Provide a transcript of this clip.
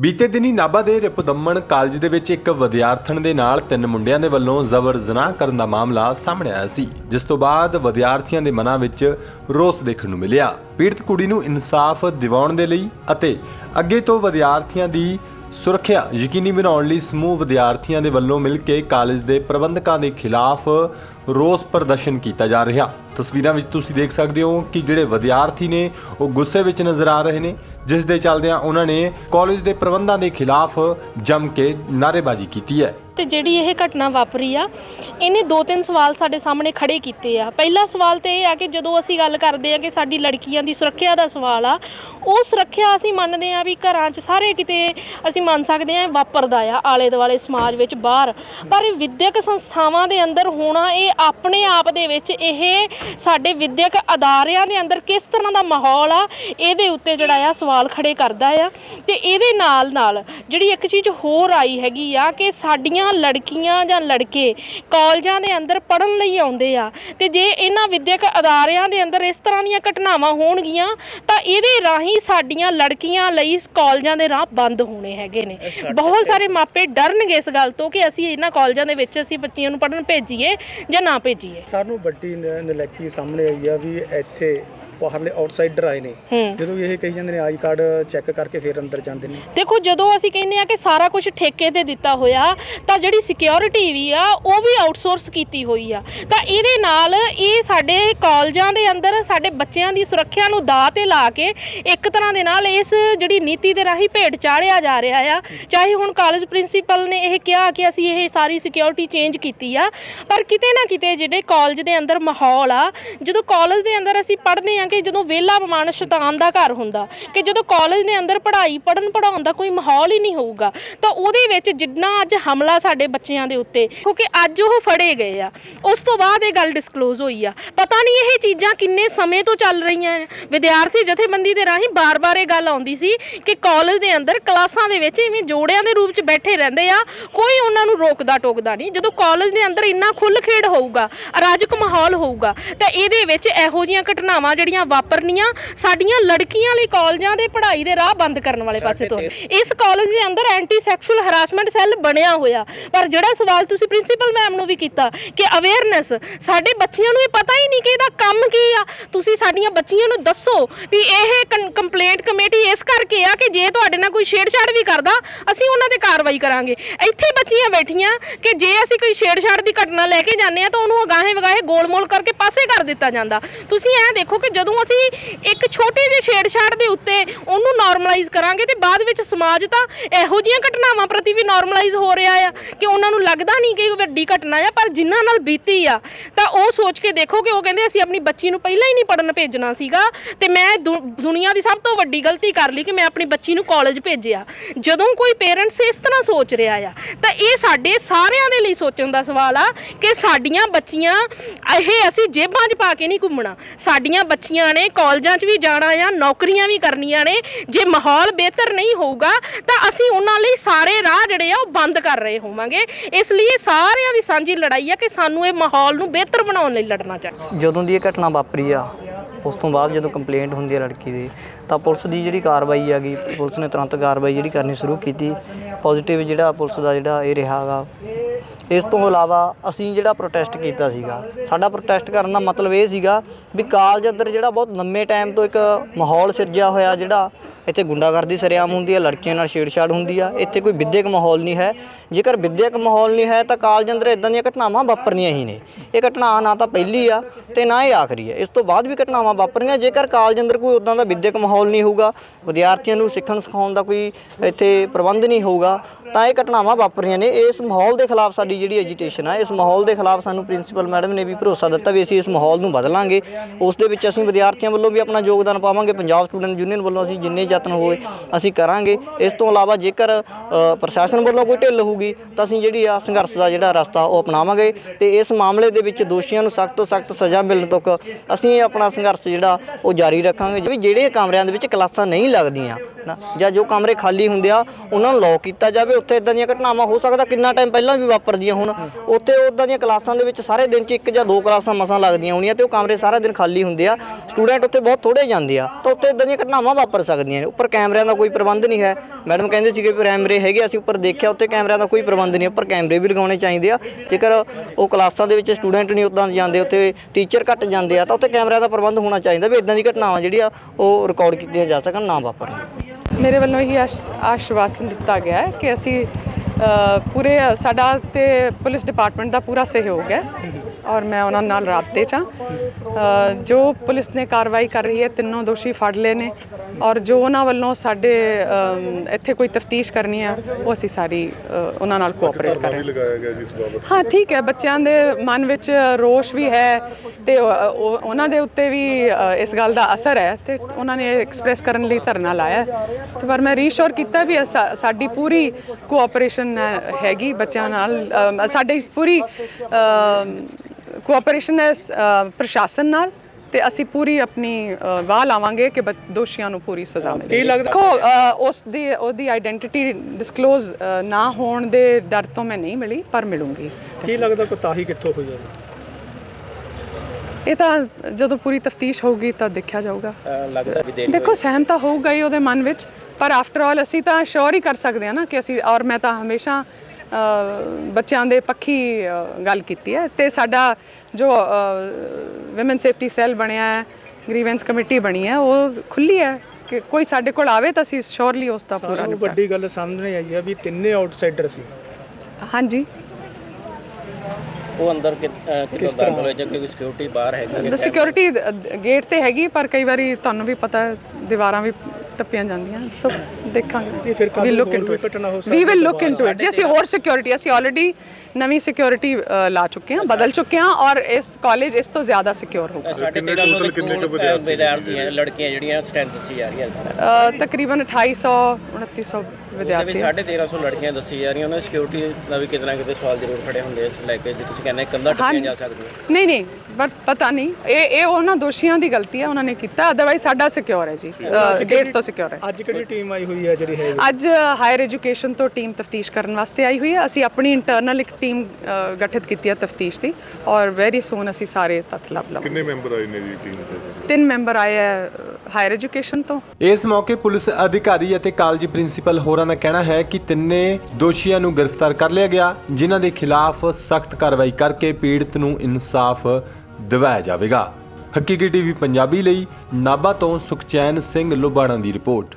ਬੀਤੇ ਦਿਨੀ ਨਾਭਾ ਦੇ ਰਿਪਦਮਨ ਕਾਲਜ ਦੇ ਵਿੱਚ ਇੱਕ ਵਿਦਿਆਰਥਣ ਦੇ ਨਾਲ ਤਿੰਨ ਮੁੰਡਿਆਂ ਦੇ ਵੱਲੋਂ ਜ਼ਬਰ ਜ਼ਨਾਹ ਕਰਨ ਦਾ ਮਾਮਲਾ ਸਾਹਮਣੇ ਆਇਆ ਸੀ, ਜਿਸ ਤੋਂ ਬਾਅਦ ਵਿਦਿਆਰਥੀਆਂ ਦੇ ਮਨਾਂ ਵਿੱਚ ਰੋਸ ਦੇਖਣ ਨੂੰ ਮਿਲਿਆ। ਪੀੜਤ ਕੁੜੀ ਨੂੰ ਇਨਸਾਫ ਦਿਵਾਉਣ ਦੇ ਲਈ ਅਤੇ ਅੱਗੇ ਤੋਂ ਵਿਦਿਆਰਥੀਆਂ ਦੀ ਸੁਰੱਖਿਆ ਯਕੀਨੀ ਬਣਾਉਣ ਲਈ ਸਮੂਹ ਵਿਦਿਆਰਥੀਆਂ ਦੇ ਵੱਲੋਂ ਮਿਲ ਕੇ ਕਾਲਜ ਦੇ ਪ੍ਰਬੰਧਕਾਂ ਦੇ ਖਿਲਾਫ ਰੋਸ ਪ੍ਰਦਰਸ਼ਨ ਕੀਤਾ ਜਾ ਰਿਹਾ। ਤਸਵੀਰਾਂ ਵਿੱਚ ਤੁਸੀਂ ਦੇਖ ਸਕਦੇ ਹੋ ਕਿ ਜਿਹੜੇ ਵਿਦਿਆਰਥੀ ਨੇ, ਉਹ ਗੁੱਸੇ ਵਿੱਚ ਨਜ਼ਰ ਆ ਰਹੇ ਨੇ, ਜਿਸ ਦੇ ਚੱਲਦਿਆਂ ਉਹਨਾਂ ਨੇ ਕਾਲਜ ਦੇ ਪ੍ਰਬੰਧਾਂ ਦੇ ਖਿਲਾਫ ਜੰਮ ਕੇ ਨਾਅਰੇਬਾਜ਼ੀ ਕੀਤੀ ਹੈ। ਤੇ ਜਿਹੜੀ ਇਹ ਘਟਨਾ ਵਾਪਰੀ ਆ, ਇਹਨੇ ਦੋ ਤਿੰਨ ਸਵਾਲ ਸਾਡੇ ਸਾਹਮਣੇ ਖੜੇ ਕੀਤੇ ਆ। ਪਹਿਲਾ ਸਵਾਲ ਤੇ ਇਹ ਆ ਕਿ ਜਦੋਂ ਅਸੀਂ ਗੱਲ ਕਰਦੇ ਆ ਕਿ ਸਾਡੀ ਲੜਕੀਆਂ ਦੀ ਸੁਰੱਖਿਆ ਦਾ ਸਵਾਲ ਆ, ਉਹ ਸੁਰੱਖਿਆ ਅਸੀਂ ਮੰਨਦੇ ਆ ਵੀ ਘਰਾਂ 'ਚ ਸਾਰੇ ਕਿਤੇ ਅਸੀਂ ਮੰਨ ਸਕਦੇ ਆ ਵਾਪਰਦਾ ਆ ਆਲੇ ਦੁਆਲੇ ਸਮਾਜ ਵਿੱਚ ਬਾਹਰ। ਪਰ ਵਿਦਿਅਕ ਸੰਸਥਾਵਾਂ ਦੇ ਅੰਦਰ ਹੋਣਾ, ਇਹ ਆਪਣੇ ਆਪ ਦੇ ਵਿੱਚ ਇਹ ਸਾਡੇ ਵਿਦਿਅਕ ਅਦਾਰਿਆਂ ਦੇ ਅੰਦਰ ਕਿਸ ਤਰ੍ਹਾਂ ਦਾ ਮਾਹੌਲ ਆ ਇਹਦੇ ਉੱਤੇ ਜਿਹੜਾ ਆ ਸਵਾਲ ਖੜੇ ਕਰਦਾ ਆ। ਤੇ ਇਹਦੇ ਨਾਲ ਨਾਲ ਜਿਹੜੀ ਇੱਕ ਚੀਜ਼ ਹੋਰ ਆਈ ਹੈਗੀ ਆ ਕਿ ਸਾਡੀਆਂ ਲੜਕੀਆਂ ਜਾਂ ਲੜਕੇ ਕਾਲਜਾਂ ਦੇ ਅੰਦਰ ਪੜਨ ਲਈ ਆਉਂਦੇ ਆ ਤੇ ਜੇ ਇਹਨਾਂ ਵਿਦਿਅਕ ਅਦਾਰਿਆਂ ਦੇ ਅੰਦਰ ਇਸ ਤਰ੍ਹਾਂ ਦੀਆਂ ਘਟਨਾਵਾਂ ਹੋਣਗੀਆਂ ਤਾਂ ਇਹਦੇ ਰਾਹੀਂ ਸਾਡੀਆਂ ਲੜਕੀਆਂ ਲਈ ਕਾਲਜਾਂ ਦੇ ਰਾਹ ਬੰਦ ਹੋਣੇ ਹੈਗੇ ਨੇ। ਬਹੁਤ ਸਾਰੇ ਮਾਪੇ ਡਰਨਗੇ ਇਸ ਗੱਲ ਤੋਂ ਕਿ ਅਸੀਂ ਇਹਨਾਂ ਕਾਲਜਾਂ ਦੇ ਵਿੱਚ ਅਸੀਂ ਬੱਚੀਆਂ ਨੂੰ ਪੜਨ ਭੇਜੀਏ ਜਾਂ ਨਾ ਭੇਜੀਏ? ਸਾਨੂੰ ਵੱਡੀ ਨਲੈਕੀ ਸਾਹਮਣੇ ਆਈ ਆ ਵੀ ਇੱਥੇ ਬਾਹਰਲੇ ਆਊਟਸਾਈਡਰ ਆਏ ਨੇ। ਹੂੰ। ਜਦੋਂ ਵੀ ਇਹ ਕਹੀ ਜਾਂਦੇ ਨੇ ਆਈ ਕਾਰਡ ਚੈੱਕ ਕਰਕੇ ਫਿਰ ਅੰਦਰ ਜਾਂਦੇ ਨੇ। ਦੇਖੋ ਜਦੋਂ ਅਸੀਂ ਕਹਿੰਦੇ ਆ ਕਿ ਸਾਰਾ ਕੁਝ ਠੇਕੇ ਤੇ ਦਿੱਤਾ ਹੋਇਆ ਤਾਂ ਜਿਹੜੀ ਸਿਕਿਉਰਿਟੀ ਵੀ ਆ ਉਹ ਵੀ ਆਊਟਸੋਰਸ ਕੀਤੀ ਹੋਈ ਆ। ਤਾਂ ਇਹਦੇ ਨਾਲ ਇਹ ਸਾਡੇ ਕਾਲਜਾਂ ਦੇ ਅੰਦਰ ਸਾਡੇ ਬੱਚਿਆਂ ਦੀ ਸੁਰੱਖਿਆ ਨੂੰ ਦਾਅ ਤੇ ਲਾ ਕੇ ਇੱਕ ਤਰ੍ਹਾਂ ਦੇ ਨਾਲ ਇਸ ਜਿਹੜੀ ਨੀਤੀ ਦੇ ਰਾਹੀਂ ਭੇਡ ਚਾੜਿਆ ਜਾ ਰਿਹਾ ਆ। ਚਾਹੇ ਹੁਣ ਕਾਲਜ ਪ੍ਰਿੰਸੀਪਲ ਨੇ ਇਹ ਕਿਹਾ ਕਿ ਅਸੀਂ ਇਹ ਸਾਰੀ ਸਿਕਿਉਰਿਟੀ ਚੇਂਜ ਕੀਤੀ ਆ ਪਰ ਕਿਤੇ ਨਾ ਕਿਤੇ ਜਿਹੜੇ ਕਾਲਜ ਦੇ ਅੰਦਰ ਮਾਹੌਲ ਆ ਜਦੋਂ ਕਾਲਜ ਦੇ ਅੰਦਰ ਅਸੀਂ ਪੜ੍ਹਦੇ ਆ ਕਿ ਜਦੋਂ ਵਿਹਲਾ ਮਨ ਸ਼ੈਤਾਨ ਦਾ ਘਰ ਹੁੰਦਾ, ਕਿ ਜਦੋਂ ਕਾਲਜ ਦੇ ਅੰਦਰ ਪੜ੍ਹਾਈ ਪੜਨ ਪੜਾਉਣ ਦਾ ਕੋਈ ਮਾਹੌਲ ਹੀ ਨਹੀਂ ਹੋਊਗਾ, ਤਾਂ ਉਹਦੇ ਵਿੱਚ ਜਿੰਨਾ ਅੱਜ ਹਮਲਾ ਸਾਡੇ ਬੱਚਿਆਂ ਦੇ ਉੱਤੇ, ਕਿਉਂਕਿ ਅੱਜ ਉਹ ਫੜੇ ਗਏ ਆ, ਉਸ ਤੋਂ ਬਾਅਦ ਇਹ ਗੱਲ ਡਿਸਕਲੋਜ਼ ਹੋਈ ਆ। ਪਤਾ ਨਹੀਂ ਇਹ ਚੀਜ਼ਾਂ ਕਿੰਨੇ ਸਮੇਂ ਤੋਂ ਚੱਲ ਰਹੀਆਂ ਨੇ ਵਿਦਿਆਰਥੀ ਜਥੇਬੰਦੀ ਦੇ ਰਾਹੀਂ ਬਾਰ-ਬਾਰ ਇਹ ਗੱਲ ਆਉਂਦੀ ਸੀ ਕਿ ਕਾਲਜ ਦੇ ਅੰਦਰ ਕਲਾਸਾਂ ਦੇ ਵਿੱਚ ਇਵੇਂ ਜੋੜਿਆਂ ਦੇ ਰੂਪ 'ਚ ਬੈਠੇ ਰਹਿੰਦੇ ਆ, ਕੋਈ ਉਹਨਾਂ ਨੂੰ ਰੋਕਦਾ ਟੋਕਦਾ ਨਹੀਂ। ਜਦੋਂ ਕਾਲਜ ਦੇ ਅੰਦਰ ਇੰਨਾ ਖੁੱਲ੍ਹ ਖੇਡ ਹੋਊਗਾ, ਅਰਾਜਕ ਮਾਹੌਲ ਹੋਊਗਾ, ਤਾਂ ਇਹਦੇ ਵਿੱਚ ਇਹੋ ਜੀਆਂ ਘਟਨਾਵਾਂ ਜਿਹੜੀਆਂ ਵਾਪਰਨੀਆਂ ਸਾਡੀਆਂ ਲੜਕੀਆਂ ਲਈ ਕਾਲਜਾਂ ਦੇ ਪੜ੍ਹਾਈ ਦੇ ਰਾਹ ਬੰਦ ਕਰਨ ਵਾਲੇ ਪਾਸੇ ਤੋਂ। ਇਸ ਕਾਲਜ ਦੇ ਅੰਦਰ ਐਂਟੀ ਸੈਕਸ਼ੂਅਲ ਹਰਾਸਮੈਂਟ ਸੈੱਲ ਬਣਿਆ ਹੋਇਆ। ਪਰ ਜਿਹੜਾ ਸਵਾਲ ਤੁਸੀਂ ਪ੍ਰਿੰਸੀਪਲ ਮੈਮ ਨੂੰ ਵੀ ਕੀਤਾ ਕਿ ਅਵੇਅਰਨੈਸ ਸਾਡੇ ਬੱਚਿਆਂ ਨੂੰ ਇਹ ਪਤਾ ਹੀ ਨਹੀਂ ਕਿ ਇਹਦਾ ਕੰਮ ਕੀ ਆ। ਤੁਸੀਂ ਸਾਡੀਆਂ ਬੱਚੀਆਂ ਨੂੰ ਦੱਸੋ ਵੀ ਇਹ ਕੰਪਲੇਂਟ ਕਮੇਟੀ ਇਸ ਕਰਕੇ ਆ ਕਿ ਜੇ ਤੁਹਾਡੇ ਨਾਲ ਕੋਈ ਛੇੜਛਾੜ ਵੀ ਕਰਦਾ ਅਸੀਂ ਉਹਨਾਂ ਤੇ ਕਾਰਵਾਈ ਕਰਾਂਗੇ। ਇੱਥੇ ਬੱਚੀਆਂ ਬੈਠੀਆਂ ਕਿ ਜੇ ਅਸੀਂ ਕੋਈ ਛੇੜਛਾੜ ਦੀ ਘਟਨਾ ਲੈ ਕੇ ਜਾਂਦੇ ਆ ਤਾਂ ਉਹਨੂੰ ਅਗਾਹੇ ਵਗਾਹੇ ਗੋਲਮੋਲ ਕਰਕੇ ਪਾਸੇ ਕਰ ਦਿੱਤਾ ਜਾਂਦਾ। ਤੁਸੀਂ ਇਹ ਦੇਖੋ ਕਿ ਜਦੋਂ ਅਸੀਂ ਇੱਕ ਛੋਟੀ ਜਿਹੀ ਛੇੜਛਾੜ ਦੇ ਉੱਤੇ ਉਹਨੂੰ ਨਾਰਮਲਾਈਜ਼ ਕਰਾਂਗੇ ਤੇ ਬਾਅਦ ਵਿੱਚ ਸਮਾਜ ਤਾਂ ਇਹੋ ਜਿਹੀਆਂ ਘਟਨਾਵਾਂ ਪ੍ਰਤੀ ਵੀ ਨਾਰਮਲਾਈਜ਼ ਹੋ ਰਿਹਾ ਆ ਕਿ ਉਹਨਾਂ ਨੂੰ ਲੱਗਦਾ ਨਹੀਂ ਕਿ ਇਹ ਵੱਡੀ ਘਟਨਾ ਆ, ਪਰ ਜਿਨ੍ਹਾਂ ਨਾਲ ਬੀਤੀ ਆ, ਤਾਂ ਉਹ ਸੋਚ ਕੇ ਦੇਖੋ ਕਿ ਉਹ ਕਹਿੰਦੇ ਅਸੀਂ ਆਪਣੀ ਬੱਚੀ ਨੂੰ ਪਹਿਲਾਂ ਹੀ ਨਹੀਂ ਪੜਨ ਭੇਜਣਾ ਸੀਗਾ ਤੇ ਮੈਂ ਦੁ- ਦੁਨੀਆ ਦੀ ਸਭ ਤੋਂ ਵੱਡੀ ਗਲਤੀ ਕਰ ਲਈ ਕਿ ਮੈਂ ਆਪਣੀ ਬੱਚੀ ਨੂੰ ਕਾਲਜ ਭੇਜਿਆ। ਜਦੋਂ ਕੋਈ ਪੇਰੈਂਟਸ ਇਸ ਤਰ੍ਹਾਂ ਸੋਚ ਰਿਹਾ ਆ, ਤਾਂ ਇਹ ਸਾਡੇ ਸਾਰਿਆਂ ਦੇ ਲਈ ਸੋਚਣ ਦਾ ਸਵਾਲ ਆ ਕਿ ਸਾਡੀਆਂ ਬੱਚੀਆਂ, ਇਹ ਅਸੀਂ ਜੇਬਾਂ 'ਚ ਪਾ ਕੇ ਨਹੀਂ ਘੁੰਮਣਾ। ਸਾਡੀਆਂ ਬੱਚੀਆਂ ਨੇ, ਕਾਲਜਾਂ 'ਚ ਵੀ ਜਾਣਾ ਆ, ਨੌਕਰੀਆਂ ਵੀ ਕਰਨੀਆਂ ਨੇ, ਜੇ ਮਾਹੌਲ ਬਿਹਤਰ ਨਹੀਂ ਹੋਊਗਾ, ਤਾਂ ਅਸੀਂ ਉਹਨਾਂ ਲਈ ਸਾਰੇ ਰਾਹ ਜਿਹੜੇ ਆ ਉਹ ਬੰਦ ਕਰ ਰਹੇ ਹੋਵਾਂਗੇ। ਇਸ ਲਈ ਇਹ ਸਾਰਿਆਂ ਦੀ ਸਾਂਝੀ ਲੜਾਈ ਆ ਕਿ ਸਾਨੂੰ ਇਹ ਮਾਹੌਲ ਨੂੰ ਬਿਹਤਰ ਬਣਾਉਣ ਲਈ ਲੜਨਾ ਚਾਹੀਦਾ। ਜਦੋਂ ਦੀ ਇਹ ਘਟਨਾ ਵਾਪਰੀ ਆ, ਉਸ ਤੋਂ ਬਾਅਦ ਜਦੋਂ ਕੰਪਲੇਂਟ ਹੁੰਦੀ ਹੈ ਲੜਕੀ ਦੀ, ਤਾਂ ਪੁਲਿਸ ਦੀ ਜਿਹੜੀ ਕਾਰਵਾਈ ਹੈਗੀ, ਪੁਲਿਸ ਨੇ ਤੁਰੰਤ ਕਾਰਵਾਈ ਜਿਹੜੀ ਕਰਨੀ ਸ਼ੁਰੂ ਕੀਤੀ। ਪੋਜ਼ਿਟਿਵ ਜਿਹੜਾ ਪੁਲਿਸ ਦਾ ਜਿਹੜਾ ਇਹ ਰਿਹਾਗਾ ਇਸ ਤੋਂ ਇਲਾਵਾ ਅਸੀਂ ਜਿਹੜਾ ਪ੍ਰੋਟੈਸਟ ਕੀਤਾ ਸੀਗਾ, ਸਾਡਾ ਪ੍ਰੋਟੈਸਟ ਕਰਨ ਦਾ ਮਤਲਬ ਇਹ ਸੀਗਾ ਵੀ ਕਾਲਜ ਅੰਦਰ ਜਿਹੜਾ ਬਹੁਤ ਲੰਮੇ ਟਾਈਮ ਤੋਂ ਇੱਕ ਮਾਹੌਲ ਸਿਰਜਿਆ ਹੋਇਆ ਜਿਹੜਾ, ਇੱਥੇ ਗੁੰਡਾਗਰਦੀ ਸਰਿਆਮ ਹੁੰਦੀ ਹੈ, ਲੜਕੀਆਂ ਨਾਲ ਛੇੜਛਾੜ ਹੁੰਦੀ ਆ, ਇੱਥੇ ਕੋਈ ਵਿਦਿਅਕ ਮਾਹੌਲ ਨਹੀਂ ਹੈ। ਜੇਕਰ ਵਿਦਿਅਕ ਮਾਹੌਲ ਨਹੀਂ ਹੈ ਤਾਂ ਕਾਲਜ ਅੰਦਰ ਇਦਾਂ ਦੀਆਂ ਘਟਨਾਵਾਂ ਵਾਪਰਨੀਆਂ ਹੀ ਨੇ। ਇਹ ਘਟਨਾ ਨਾ ਤਾਂ ਪਹਿਲੀ ਆ ਤੇ ਨਾ ਇਹ ਆਖਰੀ ਆ। ਇਸ ਤੋਂ ਬਾਅਦ ਵੀ ਘਟਨਾਵਾਂ ਵਾਪਰਨੀਆਂ, ਜੇਕਰ ਕਾਲਜ ਅੰਦਰ ਕੋਈ ਉਦਾਂ ਦਾ ਵਿਦਿਅਕ ਮਾਹੌਲ ਨਹੀਂ ਹੋਊਗਾ, ਵਿਦਿਆਰਥੀਆਂ ਨੂੰ ਸਿੱਖਣ ਸਿਖਾਉਣ ਦਾ ਕੋਈ ਇੱਥੇ ਪ੍ਰਬੰਧ ਨਹੀਂ ਹੋਊਗਾ ਤਾਂ ਇਹ ਘਟਨਾਵਾਂ ਵਾਪਰੀਆਂ ਨੇ। ਇਸ ਮਾਹੌਲ ਦੇ ਖਿਲਾਫ ਸਾਡੀ ਜਿਹੜੀ ਐਜੀਟੇਸ਼ਨ ਆ, ਇਸ ਮਾਹੌਲ ਦੇ ਖਿਲਾਫ ਸਾਨੂੰ ਪ੍ਰਿੰਸੀਪਲ ਮੈਡਮ ਨੇ ਵੀ ਭਰੋਸਾ ਦਿੱਤਾ ਵੀ ਅਸੀਂ ਇਸ ਮਾਹੌਲ ਨੂੰ ਬਦਲਾਂਗੇ। ਉਸ ਦੇ ਵਿੱਚ ਅਸੀਂ ਵਿਦਿਆਰਥੀਆਂ ਵੱਲੋਂ ਵੀ ਆਪਣਾ ਯੋਗਦਾਨ ਪਾਵਾਂਗੇ। ਪੰਜਾਬ ਸਟੂਡੈਂਟ ਯੂਨੀਅਨ ਵੱਲੋਂ ਅਸੀਂ ਜਿੰਨੇ ਯਤਨ ਹੋਏ, ਅਸੀਂ ਕਰਾਂਗੇ। ਇਸ ਤੋਂ ਇਲਾਵਾ ਜੇਕਰ ਪ੍ਰਸ਼ਾਸਨ ਵੱਲੋਂ ਕੋਈ ਢਿੱਲ ਹੋਊਗੀ, ਤਾਂ ਅਸੀਂ ਜਿਹੜੀ ਆ ਸੰਘਰਸ਼ ਦਾ ਜਿਹੜਾ ਰਸਤਾ ਉਹ ਅਪਣਾਵਾਂਗੇ ਤੇ ਇਸ ਮਾਮਲੇ ਦੇ ਵਿੱਚ ਦੋਸ਼ੀਆਂ ਨੂੰ ਸਖਤ ਤੋਂ ਸਖਤ ਸਜ਼ਾ ਮਿਲਣ ਤੱਕ ਅਸੀਂ ਆਪਣਾ ਸੰਘਰਸ਼ ਜਿਹੜਾ ਉਹ ਜਾਰੀ ਰੱਖਾਂਗੇ। ਵੀ ਜਿਹੜੇ ਕਮਰਿਆਂ ਦੇ ਵਿੱਚ ਕਲਾਸਾਂ ਨਹੀਂ ਲੱਗਦੀਆਂ ਜਾਂ ਜੋ ਕਮਰੇ ਖਾਲੀ ਹੁੰਦੇ ਆ, ਉਹਨਾਂ ਨੂੰ ਲੌਕ ਕੀਤਾ ਜਾਵੇ ਉੱਥੇ ਇਦਾਂ ਦੀਆਂ ਘਟਨਾਵਾਂ ਹੋ ਸਕਦਾ, ਕਿੰਨਾ ਟਾਈਮ ਪਹਿਲਾਂ ਵੀ ਵਾਪਰਦੀਆਂ ਹੁਣ। ਉੱਥੇ ਉਦਾਂ ਦੀਆਂ ਕਲਾਸਾਂ ਦੇ ਵਿੱਚ ਸਾਰੇ ਦਿਨ 'ਚ ਇੱਕ ਜਾਂ ਦੋ ਕਲਾਸਾਂ ਮਸਾਂ ਲੱਗਦੀਆਂ ਹੋਣੀਆਂ ਤੇ ਉਹ ਕਮਰੇ ਸਾਰਾ ਦਿਨ ਖਾਲੀ ਹੁੰਦੇ ਆ। ਸਟੂਡੈਂਟ ਉੱਥੇ ਬਹੁਤ ਥੋੜੇ ਜਾਂਦੇ ਆ, ਤਾਂ ਉੱਥੇ ਇਦਾਂ ਦੀਆਂ ਘਟਨਾਵਾਂ ਵਾਪਰ ਸਕਦੀਆਂ ਨੇ। ਉੱਪਰ ਕੈਮਰਿਆਂ ਦਾ ਕੋਈ ਪ੍ਰਬੰਧ ਨਹੀਂ ਹੈ। ਮੈਡਮ ਕਹਿੰਦੇ ਸੀਗੇ ਵੀ ਕੈਮਰੇ ਹੈਗੇ, ਅਸੀਂ ਉੱਪਰ ਦੇਖਿਆ, ਉੱਥੇ ਕੈਮਰਿਆਂ ਦਾ ਕੋਈ ਪ੍ਰਬੰਧ ਨਹੀਂ, ਉੱਪਰ ਕੈਮਰੇ ਵੀ ਲਗਾਉਣੇ ਚਾਹੀਦੇ ਆ। ਜੇਕਰ ਉਹ ਕਲਾਸਾਂ ਦੇ ਵਿੱਚ ਸਟੂਡੈਂਟ ਨਹੀਂ ਉਦਾਂ ਜਾਂਦੇ, ਉੱਥੇ ਟੀਚਰ ਘੱਟ ਜਾਂਦੇ ਆ, ਤਾਂ ਉੱਥੇ ਕੈਮਰਿਆਂ ਦਾ ਪ੍ਰਬੰਧ ਹੋਣਾ ਚਾਹੀਦਾ ਵੀ ਇਦਾਂ ਦੀ ਘਟਨਾਵਾਂ ਜਿਹੜੀਆਂ ਉਹ ਰਿਕਾਰਡ ਕੀਤੀਆਂ ਜਾ ਸਕਣ, ਨਾ ਵਾਪਰਨ। ਮੇਰੇ ਵੱਲੋਂ ਇਹੀ ਆਸ਼- ਆਸ਼ਵਾਸਨ ਦਿੱਤਾ ਗਿਆ ਹੈ ਕਿ ਅਸੀਂ ਪੂਰੇ, ਸਾਡਾ ਤੇ ਪੁਲਿਸ ਡਿਪਾਰਟਮੈਂਟ ਦਾ ਪੂਰਾ ਸਹਿਯੋਗ ਹੈ ਔਰ ਮੈਂ ਉਹਨਾਂ ਨਾਲ ਰਾਬਤੇ 'ਚ ਜੋ ਪੁਲਿਸ ਨੇ ਕਾਰਵਾਈ ਕਰ ਰਹੀ ਹੈ, ਤਿੰਨੋਂ ਦੋਸ਼ੀ ਫੜ ਲਏ ਨੇ। ਔਰ ਜੋ ਉਹਨਾਂ ਵੱਲੋਂ ਸਾਡੇ ਇੱਥੇ ਕੋਈ ਤਫਤੀਸ਼ ਕਰਨੀ ਹੈ ਉਹ ਅਸੀਂ ਸਾਰੀ ਉਹਨਾਂ ਨਾਲ ਕੋਆਪਰੇਟ ਕਰ ਰਹੇ ਹਾਂ ਠੀਕ ਹੈ ਬੱਚਿਆਂ ਦੇ ਮਨ ਵਿੱਚ ਰੋਸ਼ ਵੀ ਹੈ ਤੇ ਉਹ- ਉਹ- ਉਹਨਾਂ ਦੇ ਉੱਤੇ ਵੀ ਇਸ ਗੱਲ ਦਾ ਅਸਰ ਹੈ ਤੇ ਉਹਨਾਂ ਨੇ ਐਕਸਪ੍ਰੈਸ ਕਰਨ ਲਈ ਧਰਨਾ ਲਾਇਆ। ਤੇ ਪਰ ਮੈਂ ਰੀਸ਼ੋਰ ਕੀਤਾ ਵੀ ਸਾਡੀ ਪੂਰੀ ਕੋਆਪਰੇਸ਼ਨ ਹੈਗੀ ਬੱਚਿਆਂ ਨਾਲ ਸਾਡੀ ਪੂਰੀ ਕੋਆਪਰੇਸ਼ਨ ਹੈ ਪ੍ਰਸ਼ਾਸਨ ਨਾਲ ਤੇ ਅਸੀਂ ਪੂਰੀ ਆਪਣੀ ਵਾਹ ਲਾਵਾਂਗੇ ਕਿ ਦੋਸ਼ੀਆਂ ਨੂੰ ਪੂਰੀ ਸਜ਼ਾ ਮਿਲੇ। ਕੀ ਲੱਗਦਾ- ਦੇਖੋ ਉਸ ਦੀ ਉਹਦੀ ਆਇਡੈਂਟੀਟੀ ਡਿਸਕਲੋਜ਼ ਨਾ ਹੋਣ ਦੇ ਡਰ ਤੋਂ ਮੈਂ ਨਹੀਂ ਮਿਲੀ ਪਰ ਮਿਲੂੰਗੀ। ਕੀ ਲੱਗਦਾ ਕੋਤਾਹੀ ਕਿੱਥੋਂ ਹੋਈ ਹੈ ਇਹ ਤਾਂ ਜਦੋਂ ਪੂਰੀ ਤਫਤੀਸ਼ ਹੋਊਗੀ ਤਾਂ ਦੇਖਿਆ ਜਾਊਗਾ। ਲੱਗਦਾ ਵੀ ਦੇਖੋ ਸਹਿਮ ਤਾਂ ਹੋਊਗਾ ਹੀ ਉਹਦੇ ਮਨ ਵਿੱਚ ਪਰ ਆਫਟਰ ਆਲ ਅਸੀਂ ਤਾਂ ਸ਼ੋਰ ਹੀ ਕਰ ਸਕਦੇ ਹਾਂ ਨਾ ਕਿ ਅਸੀਂ ਔਰ ਮੈਂ ਤਾਂ ਹਮੇਸ਼ਾ ਬੱਚਿਆਂ ਦੇ ਪੱਖੀ ਗੱਲ ਕੀਤੀ ਹੈ ਤੇ ਸਾਡਾ ਜੋ ਔਮਨ ਸੇਫਟੀ ਸੈੱਲ ਬਣਿਆ ਹੈ ਗ੍ਰੀਵੈਂਸ ਕਮੇਟੀ ਬਣੀ ਹੈ ਉਹ ਖੁੱਲੀ ਹੈ ਕਿ ਕੋਈ ਸਾਡੇ ਕੋਲ ਆਵੇ ਤਾਂ ਅਸੀਂ ਸ਼ੋਰਲੀ ਉਸ ਦਾ ਪੂਰਾ ਨਿਪਟਾ ਵੱਡੀ ਗੱਲ ਸਾਹਮਣੇ ਆਈ ਹੈ ਵੀ ਤਿੰਨੇ ਆਊਟਸਾਈਡਰ ਸੀ। ਹਾਂਜੀ। ਉਹ ਅੰਦਰ ਕਿ- ਅਹ ਕਿੱਦਾਂ ਦਾਖਲ ਹੋਏ ਜਾਂ ਕੋਈ ਸਿਕਿਉਰਿਟੀ ਬਾਹਰ ਹੈਗੀ ਹੈ ਸਿਕਿਉਰਿਟੀ ਗੇਟ ਤੇ ਹੈਗੀ ਪਰ ਕਈ ਵਾਰੀ ਤੁਹਾਨੂੰ ਵੀ ਪਤਾ ਹੈ ਦੀਵਾਰਾਂ ਵੀ ਟੱਪੀਆਂ ਜਾਂਦੀਆਂ ਸੋ ਦੇਖਾਂਗੇ। ਇਹ ਫਿਰ ਕੱਲ੍ਹ ਵੀ look into we it we will look into it ਜੀ ਅਸੀਂ ਹੋਰ ਸਿਕਿਉਰਿਟੀ ਅਸੀਂ ਆਲਰੇਡੀ ਨਵੀਂ ਸਿਕਿਉਰਿਟੀ ਲਾ ਚੁੱਕੇ ਹਾਂ ਬਦਲ ਚੁੱਕੇ ਹਾਂ ਔਰ ਇਸ ਕਾਲਜ ਇਸ ਤੋਂ ਜ਼ਿਆਦਾ ਸਿਕਿਉਰ ਹੋਊਗਾ। ਸਾਡੇ 1300 ਵਿਦਿਆਰਥੀ ਹੈ ਲੜਕੀਆਂ ਜਿਹੜੀਆਂ ਸਟੈਂਡ ਦੱਸੀ ਜਾ ਰਹੀ ਹੈ। ਅ, ਤਕਰੀਬਨ 2800 2900 ਉਹਦੇ ਵਿਦਿਆਰਥੀ ਵੀ 1350 ਲੜਕੀਆਂ ਦੱਸੀ ਜਾ ਰਹੀਆਂ ਉਹਨਾਂ ਦੀ ਸਿਕਿਉਰਿਟੀ ਦਾ ਵੀ ਕਿਤੇ ਨਾ ਕਿਤੇ ਸਵਾਲ ਜ਼ਰੂਰ ਖੜੇ ਹੁੰਦੇ ਲੈ ਕੇ ਜੇ ਤੁਸੀਂ ਕਹਿੰਦੇ ਕੰਧਾਂ ਟੱਪੀਆਂ ਜਾ ਸਕਦੀਆਂ ਨਹੀਂ ਨਹੀਂ ਬਟ ਪਤਾ ਨਹੀਂ ਇਹ ਇਹ ਉਹਨਾਂ ਦੋਸ਼ੀਆਂ ਦੀ ਗਲਤੀ ਹੈ ਉਹਨਾਂ ਨੇ ਕੀਤਾ ਅਦਰਵਾਈਜ਼ ਸਾਡਾ ਸਿਕਿਉਰ ਹੈ ਜੀ। ਗੇਟ ਤੋਂ ਸਿਕਿਉਰ ਹੈ। ਅੱਜ ਕਿਹੜੀ ਟੀਮ ਆਈ ਹੋਈ ਹੈ ਜਿਹੜੀ ਹੈ ਅੱਜ ਹਾਇਰ ਐਜੂਕੇਸ਼ਨ ਤੋਂ ਟੀਮ ਤਫਤੀਸ਼ ਕਰਨ ਵਾਸਤੇ ਆਈ ਹੋਈ ਹੈ। ਅਸੀਂ ਆਪਣੀ ਇੰਟਰਨਲ ਇੱਕ ਟੀਮ ਗਠਿਤ ਕੀਤੀ ਹੈ ਤਫਤੀਸ਼ ਦੀ ਔਰ ਵੈਰੀ ਸੂਨ ਅਸੀਂ ਸਾਰੇ ਤੱਥ ਲੱਭ ਲਵਾਂਗੇ। ਕਿੰਨੇ ਮੈਂਬਰ ਆਏ ਨੇ ਜੀ ਟੀਮ ਦੇ? ਤਿੰਨ ਮੈਂਬਰ ਆਏ ਹੈ ਹਾਇਰ ਐਜੂਕੇਸ਼ਨ ਤੋਂ। ਇਸ ਮੌਕੇ ਪੁਲਿਸ ਅਧਿਕਾਰੀ ਅਤੇ ਕਾਲਜ ਪ੍ਰਿੰਸੀਪਲ ਹੋਰਾਂ ਦਾ ਕਹਿਣਾ ਹੈ ਕਿ ਤਿੰਨੇ ਦੋਸ਼ੀਆਂ ਨੂੰ ਗ੍ਰਿਫਤਾਰ ਕਰ ਲਿਆ ਗਿਆ ਜਿਨ੍ਹਾਂ ਦੇ ਖਿਲਾਫ ਸਖਤ ਕਾਰਵਾਈ ਕਰਕੇ ਪੀੜਤ ਨੂੰ ਇਨਸਾਫ ਦਿਵਾਇਆ ਜਾਵੇਗਾ। ਹਕੀਕੀ ਟੀਵੀ ਪੰਜਾਬੀ ਲਈ ਨਾਭਾ ਤੋਂ ਸੁਖਚੈਨ ਸਿੰਘ ਲੁਬਾਣਾ ਦੀ ਰਿਪੋਰਟ।